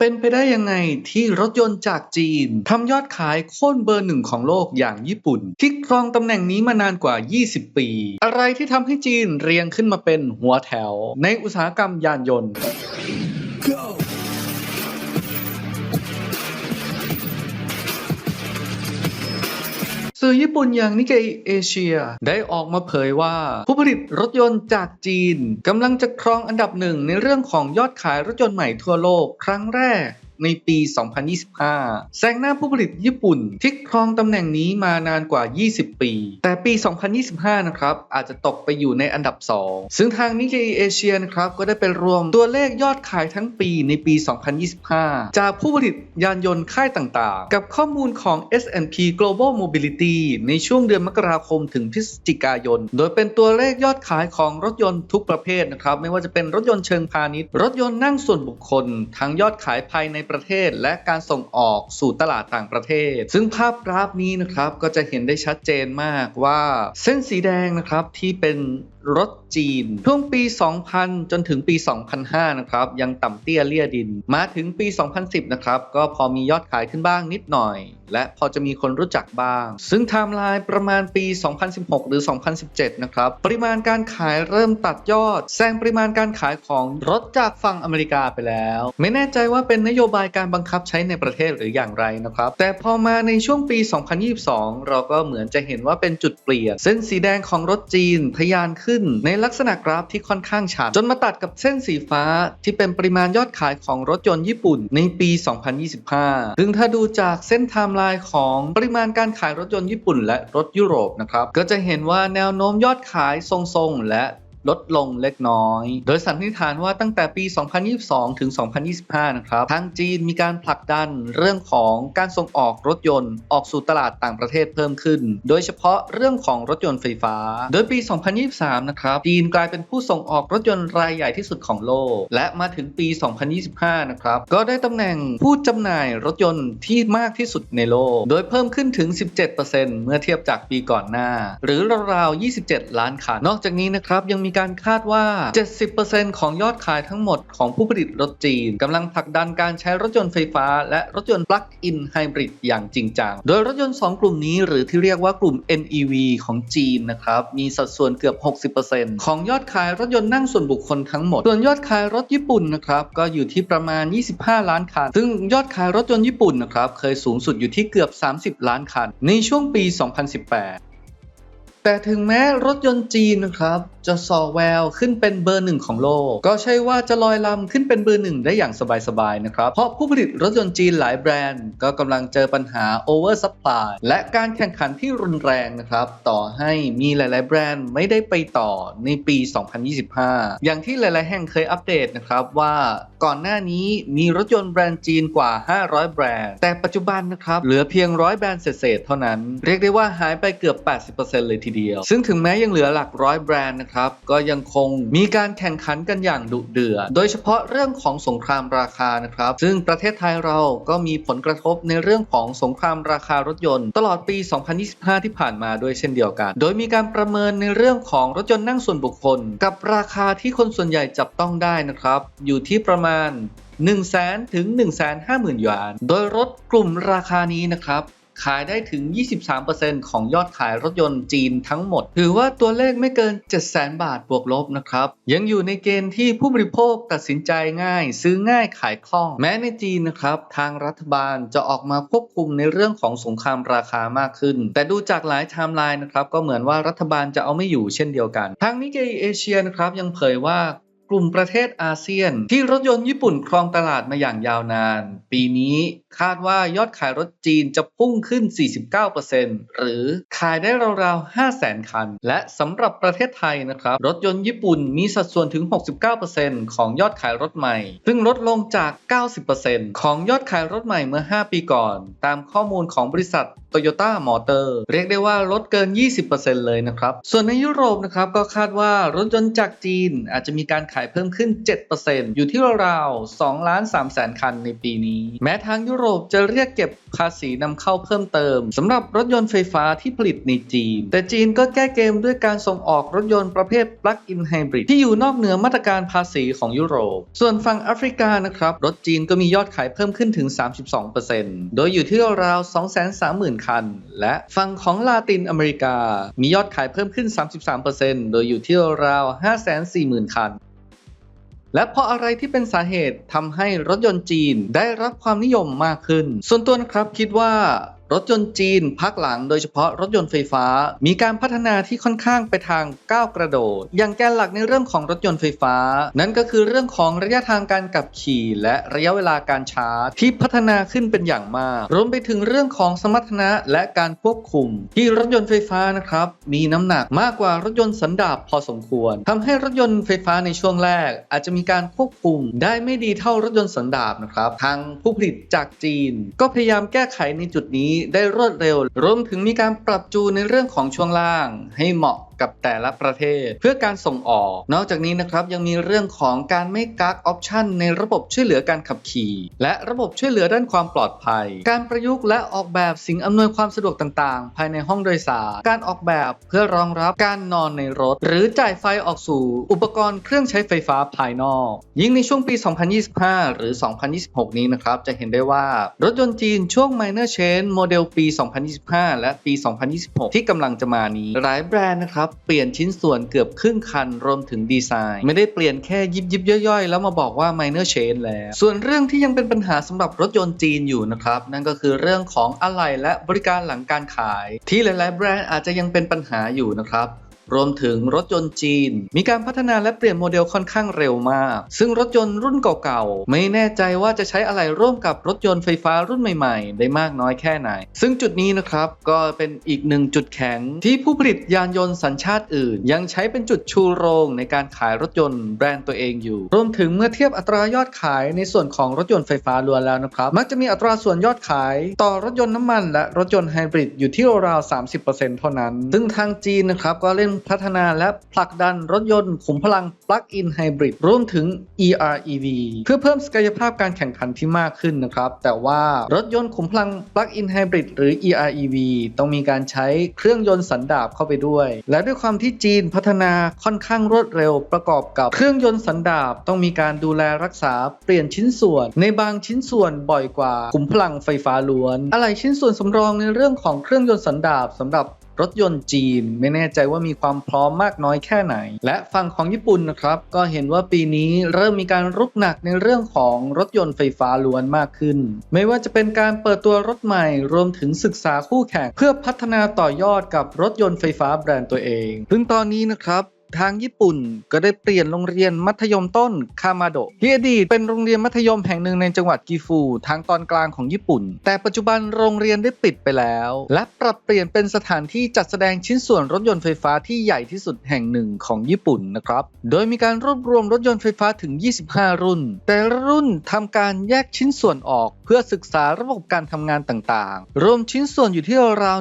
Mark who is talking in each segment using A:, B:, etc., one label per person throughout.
A: เป็นไปได้ยังไงที่รถยนต์จากจีนทำยอดขายโค่นเบอร์หนึ่งของโลกอย่างญี่ปุ่น ที่ครองตำแหน่งนี้มานานกว่า 20 ปี อะไรที่ทำให้จีนเรียงขึ้นมาเป็นหัวแถว ในอุตสาหกรรมยานยนต์ สื่อญี่ปุ่นอย่างนิเกอิเอเชียได้ออกมาเผยว่า ผู้ผลิตรถยนต์จากจีนกำลังจะครองอันดับหนึ่งในเรื่องของยอดขายรถยนต์ใหม่ทั่วโลกครั้งแรก ในปี 2025 แซงหน้าผู้ผลิตญี่ปุ่น ที่ครองตำแหน่งนี้มานานกว่า 20 ปี แต่ปี 2025 นะครับ อาจจะตกไปอยู่ในอันดับ 2 ซึ่งทางนิกเกอิเอเชียนะครับ ก็ได้ไปรวมตัวเลขยอดขายทั้งปีในปี 2025 จากผู้ผลิตยานยนต์ค่ายต่างๆ กับข้อมูลของ S&P Global Mobility ในช่วงเดือนมกราคมถึงพฤศจิกายน โดยเป็นตัวเลขยอดขายของรถยนต์ทุกประเภทนะครับ ไม่ว่าจะเป็นรถยนต์เชิงพาณิชย์ รถยนต์นั่งส่วนบุคคล ทั้งยอดขายภายในประเทศ และการส่งออกสู่ตลาดต่างประเทศ ซึ่งภาพกราฟนี้นะครับก็จะเห็นได้ชัดเจนมากว่า เส้นสีแดงนะครับที่เป็น รถจีน ช่วงปี 2000 จนถึงปี 2005 นะครับ ยังต่ำเตี้ยเลี่ยดิน มาถึงปี 2010 นะครับ ก็พอมียอดขายขึ้นบ้างนิดหน่อย และพอจะมีคนรู้จักบ้าง ซึ่งไทม์ไลน์ประมาณปี 2016 หรือ 2017 นะครับ ปริมาณการขายเริ่มตัดยอด แซงปริมาณการขายของรถจากฝั่งอเมริกาไปแล้ว ไม่แน่ใจว่าเป็นนโยบายการบังคับใช้ในประเทศหรืออย่างไรนะครับ แต่พอมาในช่วงปี 2022 เราก็เหมือนจะเห็นว่าเป็นจุดเปลี่ยน เส้นสีแดงของรถจีนทะยานขึ้นในลักษณะกราฟที่ค่อนข้างชัด จนมาตัดกับเส้นสีฟ้าที่เป็นปริมาณยอดขายของรถยนต์ญี่ปุ่นในปี 2025 ซึ่งถ้าดูจากเส้นไทม์ไลน์ของปริมาณการขายรถยนต์ญี่ปุ่น และรถยุโรปนะครับ ก็จะเห็นว่าแนวโน้มยอดขายทรงๆ และ ลดลงเล็กน้อย โดยสันนิษฐานว่าตั้งแต่ปี 2022 ถึง 2025 นะครับ ทางจีนมีการผลักดันเรื่องของการส่งออกรถยนต์ออกสู่ตลาดต่างประเทศเพิ่มขึ้น โดยเฉพาะเรื่องของรถยนต์ไฟฟ้า โดยปี 2023 นะครับ จีนกลายเป็นผู้ส่งออกรถยนต์รายใหญ่ที่สุดของโลก และมาถึงปี 2025 นะครับ ก็ได้ตำแหน่งผู้จำหน่ายรถยนต์ที่มากที่สุดในโลก โดยเพิ่มขึ้นถึง 17%เมื่อเทียบจากปีก่อนหน้า หรือราวๆ 27 ล้านคัน นอกจากนี้นะครับยังมีการคาดว่า 70%ของยอดขายทั้งหมดของผู้ผลิตรถจีนกำลังผลักดันการใช้รถยนต์ไฟฟ้า และรถยนต์ปลั๊กอินไฮบริดอย่างจริงจัง โดยรถยนต์ 2 กลุ่มนี้หรือที่เรียกว่ากลุ่ม NEV ของจีนนะครับ มีสัดส่วนเกือบ 60%ของยอดขายรถยนต์นั่งส่วนบุคคลทั้งหมด ส่วนยอดขายรถญี่ปุ่นนะครับก็อยู่ที่ประมาณ 25 ล้านคัน ซึ่งยอดขายรถยนต์ญี่ปุ่นนะครับเคยสูงสุดอยู่ที่เกือบ 30 ล้านคัน ในช่วงปี 2018แต่ถึงแม้รถยนต์จีนนะครับ จะสอแววขึ้นเป็นเบอร์หนึ่งของโลก ก็ใช่ว่าจะลอยลำขึ้นเป็นเบอร์หนึ่งได้อย่างสบายๆนะครับ เพราะผู้ผลิตรถยนต์จีนหลายแบรนด์ ก็กำลังเจอปัญหา over supply และการแข่งขันที่รุนแรงนะครับ ต่อให้มีหลาย ๆ แบรนด์ไม่ได้ไปต่อในปี 2025 อย่างที่หลาย ๆ แห่งเคยอัปเดตนะครับว่าก่อนหน้านี้มีรถยนต์แบรนด์จีนกว่า 500 แบรนด์ แต่ปัจจุบันนะครับเหลือเพียงร้อยแบรนด์เศษๆเท่านั้น เรียกได้ว่าหายไปเกือบ 80%เลยทีเดียว ซึ่งถึงแม้ยังเหลือหลักร้อยแบรนด์นะครับก็ยังคงมีการแข่งขันกันอย่างดุเดือดโดยเฉพาะเรื่องของสงครามราคานะครับ ซึ่งประเทศไทยเราก็มีผลกระทบในเรื่องของสงครามราคารถยนต์ ตลอดปี 2025 ที่ผ่านมาด้วยเช่นเดียวกัน โดยมีการประเมินในเรื่องของรถยนต์นั่งส่วนบุคคล กับราคาที่คนส่วนใหญ่จับต้องได้นะครับ อยู่ที่ประมาณ 1 0 0 0 0แถึง 1 5 0 0 0 0หยวน โดยรถกลุ่มราคานี้นะครับ ขายได้ถึง 23%ของยอดขายรถยนต์จีนทั้งหมด ถือว่าตัวเลขไม่เกิน 700,000 บาทบวกลบนะครับ ยังอยู่ในเกณฑ์ที่ผู้บริโภคตัดสินใจง่าย ซื้อง่ายขายคล่อง แม้ในจีนนะครับทางรัฐบาลจะออกมาควบคุมในเรื่องของสงครามราคามากขึ้น แต่ดูจากหลายไทม์ไลน์นะครับก็เหมือนว่ารัฐบาลจะเอาไม่อยู่เช่นเดียวกัน ทางนิเกอิเอเชียนะครับยังเผยว่ากลุ่มประเทศอาเซียน ที่รถยนต์ญี่ปุ่นครองตลาดมาอย่างยาวนาน ปีนี้คาดว่ายอดขายรถจีนจะพุ่งขึ้น 49%หรือขายได้ราวๆ 500,000 คัน และสำหรับประเทศไทยนะครับ รถยนต์ญี่ปุ่นมีสัดส่วนถึง 69%ของยอดขายรถใหม่ ซึ่งลดลงจาก 90%ของยอดขายรถใหม่เมื่อ 5 ปีก่อน ตามข้อมูลของบริษัทโตโยต้ามอเตอร์เรียกได้ว่าลดเกิน 20%เลยนะครับ ส่วนในยุโรปนะครับก็คาดว่ารถยนต์จากจีนอาจจะมีการขายเพิ่มขึ้น 7%อยู่ที่ราวๆ2ล้าน3แสนคันในปีนี้ แม้ทางยุโรปจะเรียกเก็บภาษีนำเข้าเพิ่มเติมสำหรับรถยนต์ไฟฟ้าที่ผลิตในจีน แต่จีนก็แก้เกมด้วยการส่งออกรถยนต์ประเภท plug-in hybrid ที่อยู่นอกเหนือมาตรการภาษีของยุโรป ส่วนฝั่งแอฟริกานะครับ รถจีนก็มียอดขายเพิ่มขึ้นถึง 32%โดยอยู่ที่ราว 230,000 คัน และฝั่งของลาตินอเมริกา มียอดขายเพิ่มขึ้น 33%โดยอยู่ที่ราว 540,000 คัน และเพราะอะไรที่เป็นสาเหตุทำให้รถยนต์จีนได้รับความนิยมมากขึ้น ส่วนตัวนะครับคิดว่า รถยนต์จีนพักหลังโดยเฉพาะรถยนต์ไฟฟ้า มีการพัฒนาที่ค่อนข้างไปทางก้าวกระโดด อย่างแกนหลักในเรื่องของรถยนต์ไฟฟ้า นั่นก็คือเรื่องของระยะทางการขับขี่ และระยะเวลาการชาร์จ ที่พัฒนาขึ้นเป็นอย่างมาก รวมไปถึงเรื่องของสมรรถนะและการควบคุม ที่รถยนต์ไฟฟ้านะครับมีน้ำหนักมากกว่ารถยนต์สันดาปพอสมควรทำให้รถยนต์ไฟฟ้าในช่วงแรก อาจจะมีการควบคุม ได้ไม่ดีเท่ารถยนต์สันดาปนะครับทางผู้ผลิตจากจีน ก็พยายามแก้ไขในจุดนี้ได้รวดเร็ว รวมถึงมีการปรับจูนในเรื่องของช่วงล่าง ให้เหมาะ กับแต่ละประเทศ เพื่อการส่งออก นอกจากนี้นะครับยังมีเรื่องของการไม่กักออปชันในระบบช่วยเหลือการขับขี่ และระบบช่วยเหลือด้านความปลอดภัย การประยุกต์และออกแบบสิ่งอำนวยความสะดวกต่างๆ ภายในห้องโดยสาร การออกแบบเพื่อรองรับการนอนในรถ หรือจ่ายไฟออกสู่ อุปกรณ์เครื่องใช้ไฟฟ้าภายนอก ยิ่งในช่วงปี 2025 หรือ 2026 นี้นะครับจะเห็นได้ว่ารถยนต์จีนช่วง minor change โมเดลปี 2025 และปี 2026 ที่กำลังจะมานี้ หลายแบรนด์นะครับเปลี่ยนชิ้นส่วนเกือบครึ่งคันรวมถึงดีไซน์ ไม่ได้เปลี่ยนแค่ยิบยิบย่อยๆ แล้วมาบอกว่า minor change แล้ว ส่วนเรื่องที่ยังเป็นปัญหาสำหรับรถยนต์จีนอยู่นะครับ นั่นก็คือเรื่องของอะไหล่และบริการหลังการขาย ที่หลายๆ แบรนด์อาจจะยังเป็นปัญหาอยู่นะครับ รวมถึงรถยนต์จีน มีการพัฒนาและเปลี่ยนโมเดลค่อนข้างเร็วมาก ซึ่งรถยนต์รุ่นเก่าๆ ไม่แน่ใจว่าจะใช้อะไรร่วมกับรถยนต์ไฟฟ้ารุ่นใหม่ๆ ได้มากน้อยแค่ไหน ซึ่งจุดนี้นะครับก็เป็นอีกหนึ่งจุดแข็งที่ผู้ผลิตยานยนต์สัญชาติอื่น ยังใช้เป็นจุดชูโรงในการขายรถยนต์แบรนด์ตัวเองอยู่ รวมถึงเมื่อเทียบอัตรายอดขายในส่วนของรถยนต์ไฟฟ้าล้วนแล้วนะครับ มักจะมีอัตราส่วนยอดขาย ต่อรถยนต์น้ำมัน และรถยนต์ไฮบริดอยู่ที่ราวๆ30%เท่านั้น ซึ่งทางจีนนะครับก็เล่นพัฒนาและผลักดันรถยนต์ขุมพลัง Plug-in Hybrid รวมถึง EREV เพื่อเพิ่มศักยภาพการแข่งขันที่มากขึ้นนะครับ แต่ว่ารถยนต์ขุมพลัง Plug-in Hybrid หรือ EREV ต้องมีการใช้เครื่องยนต์สันดาปเข้าไปด้วย และด้วยความที่จีนพัฒนาค่อนข้างรวดเร็วประกอบกับเครื่องยนต์สันดาปต้องมีการดูแลรักษาเปลี่ยนชิ้นส่วน ในบางชิ้นส่วนบ่อยกว่าขุมพลังไฟฟ้าล้วน อะไรชิ้นส่วนสำรองในเรื่องของเครื่องยนต์สันดาปสำหรับ รถยนต์จีน ไม่แน่ใจว่ามีความพร้อมมากน้อยแค่ไหน และฝั่งของญี่ปุ่นนะครับก็เห็นว่าปีนี้เริ่มมีการรุกหนักในเรื่องของรถยนต์ไฟฟ้าล้วนมากขึ้น ไม่ว่าจะเป็นการเปิดตัวรถใหม่รวมถึงศึกษาคู่แข่ง เพื่อพัฒนาต่อยอดกับรถยนต์ไฟฟ้าแบรนด์ตัวเองซึ่งตอนนี้นะครับ ทางญี่ปุ่นก็ได้เปลี่ยนโรงเรียนมัธยมต้นคามาโดะที่อดีตเป็นโรงเรียนมัธยมแห่งหนึ่งในจังหวัดกิฟูทางตอนกลางของญี่ปุ่น แต่ปัจจุบันโรงเรียนได้ปิดไปแล้ว และปรับเปลี่ยนเป็นสถานที่จัดแสดงชิ้นส่วนรถยนต์ไฟฟ้าที่ใหญ่ที่สุดแห่งหนึ่งของญี่ปุ่นนะครับ โดยมีการรวบรวมรถยนต์ไฟฟ้าถึง 25 รุ่น แต่ละรุ่นทำการแยกชิ้นส่วนออก เพื่อศึกษาระบบการทำงานต่างๆ รวมชิ้นส่วนอยู่ที่ราว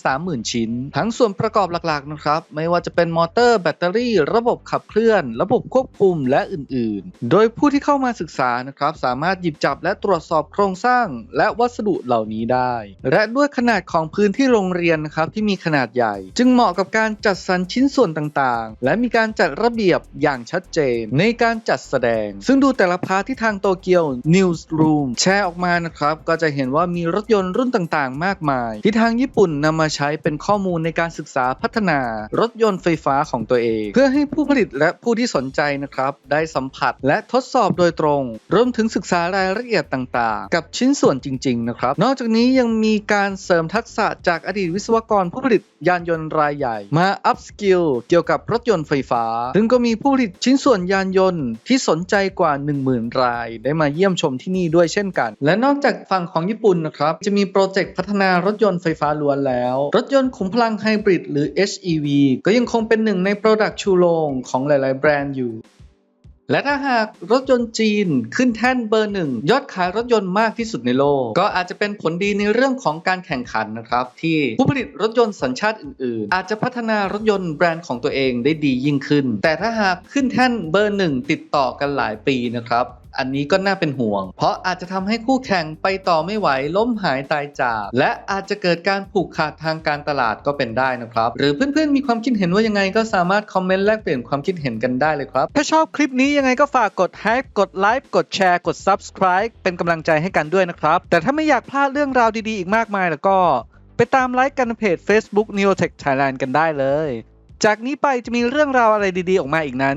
A: 130,000 ชิ้น ทั้งส่วนประกอบหลักๆนะครับไม่ว่าจะเป็นมอเตอร์แบตเตอรี่ ระบบขับเคลื่อน ระบบควบคุมและอื่น ๆ โดยผู้ที่เข้ามาศึกษานะครับสามารถหยิบจับและตรวจสอบโครงสร้าง และวัสดุเหล่านี้ได้ และด้วยขนาดของพื้นที่โรงเรียนนะครับที่มีขนาดใหญ่ จึงเหมาะกับการจัดสรรชิ้นส่วนต่าง ๆ และมีการจัดระเบียบอย่างชัดเจนในการจัดแสดง ซึ่งดูแต่ละพาร์ทที่ทางโตเกียว Newsroom แชร์ออกมานะครับ ก็จะเห็นว่ามีรถยนต์รุ่นต่างๆ มากมาย ที่ทางญี่ปุ่นนำมาใช้เป็นข้อมูลในการศึกษาพัฒนารถยนต์ไฟฟ้าของตัวเองเพื่อให้ผู้ผลิตและผู้ที่สนใจนะครับ ได้สัมผัสและทดสอบโดยตรง รวมถึงศึกษารายละเอียดต่างๆ กับชิ้นส่วนจริง ๆ นะครับ นอกจากนี้ยังมีการเสริมทักษะจากอดีตวิศวกรผู้ผลิตยานยนต์รายใหญ่ มาอัพสกิลเกี่ยวกับรถยนต์ไฟฟ้า ซึ่งก็มีผู้ผลิตชิ้นส่วนยานยนต์ที่สนใจกว่า 10,000 ราย ได้มาเยี่ยมชมที่นี่ด้วยเช่นกัน และนอกจากฝั่งของญี่ปุ่นนะครับ จะมีโปรเจกต์พัฒนารถยนต์ไฟฟ้าล้วนแล้ว รถยนต์ขุมพลังไฮบริดหรือ HEV ก็ยังคงเป็นหนึ่งในโปรดัชูโรงของหลาย ๆ แบรนด์อยู่ และถ้าหากรถยนต์จีนขึ้นแท่นเบอร์หนึ่งยอดขายรถยนต์มากที่สุดในโลก ก็อาจจะเป็นผลดีในเรื่องของการแข่งขันนะครับ ที่ผู้ผลิตรถยนต์สัญชาติอื่น ๆ อาจจะพัฒนารถยนต์แบรนด์ของตัวเองได้ดียิ่งขึ้น แต่ถ้าหากขึ้นแท่นเบอร์หนึ่งติดต่อกันหลายปีนะครับ อันนี้ก็น่าเป็นห่วง เพราะอาจจะทำให้คู่แข่งไปต่อไม่ไหวล้มหายตายจากและอาจจะเกิดการผูกขาดทางการตลาดก็เป็นได้นะครับ หรือเพื่อนๆมีความคิดเห็นว่ายังไงก็สามารถคอมเมนต์แลกเปลี่ยนความคิดเห็นกันได้เลยครับ ถ้าชอบคลิปนี้ยังไงก็ฝากกด Hype กดไลค์กดแชร์กด Subscribe เป็นกำลังใจให้กันด้วยนะครับ แต่ถ้าไม่อยากพลาดเรื่องราวดีๆอีกมากมายแล้วก็ ไปตามไลค์กันในเพจ Facebook Neotech Thailand กันได้เลย จากนี้ไปจะมีเรื่องราวอะไรดีๆ ออกมาอีกนั้น